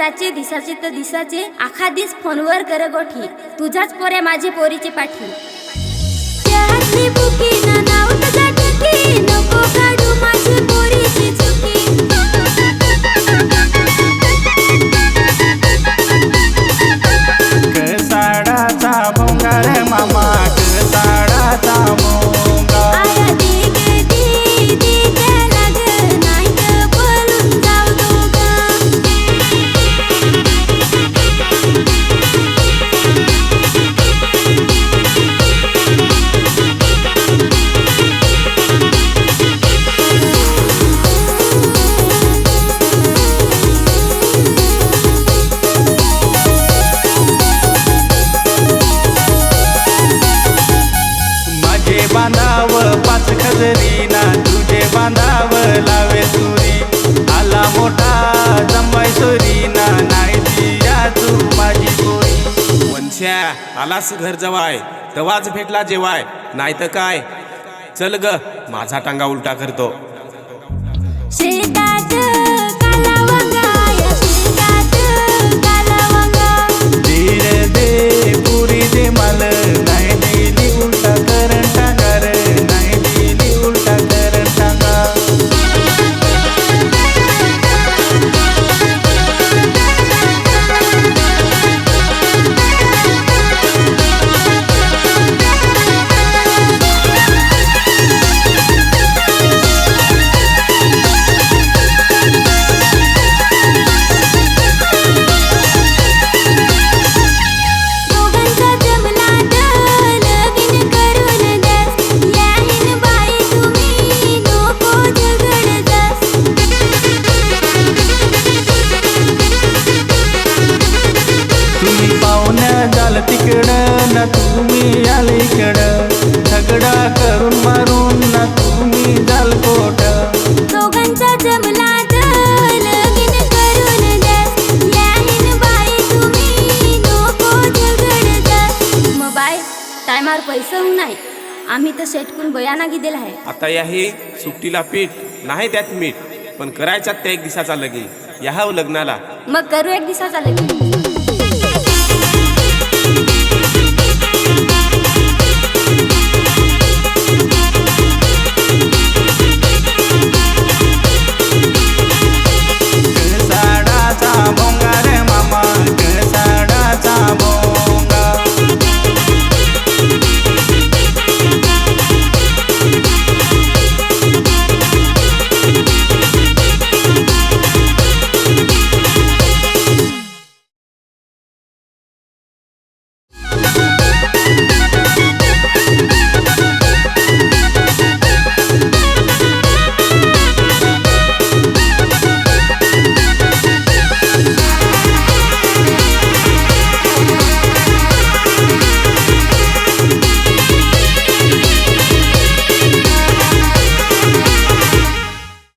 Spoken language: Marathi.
रातचे दिसाचे तर दिसाचे आखा दिस फोनवर कर गोठी. तुझाच पोऱ्या माझे पोरीचे पाठी. नको पोरी आलास घर जवाय तवाच भेटला जेवाय नाही तर काय? चल ग माझा टांगा उलटा करतो. बाय टायमावर पैसे होऊ नाही. आम्ही तर शेटकून बयाना दिलेला आहे. आता याही सुट्टीला पीठ नाही त्यात मीठ पण करायच्यात त्या एक दिवसाचा लगीन. या लग्नाला. मग करू एक दिवसाचा लगीन.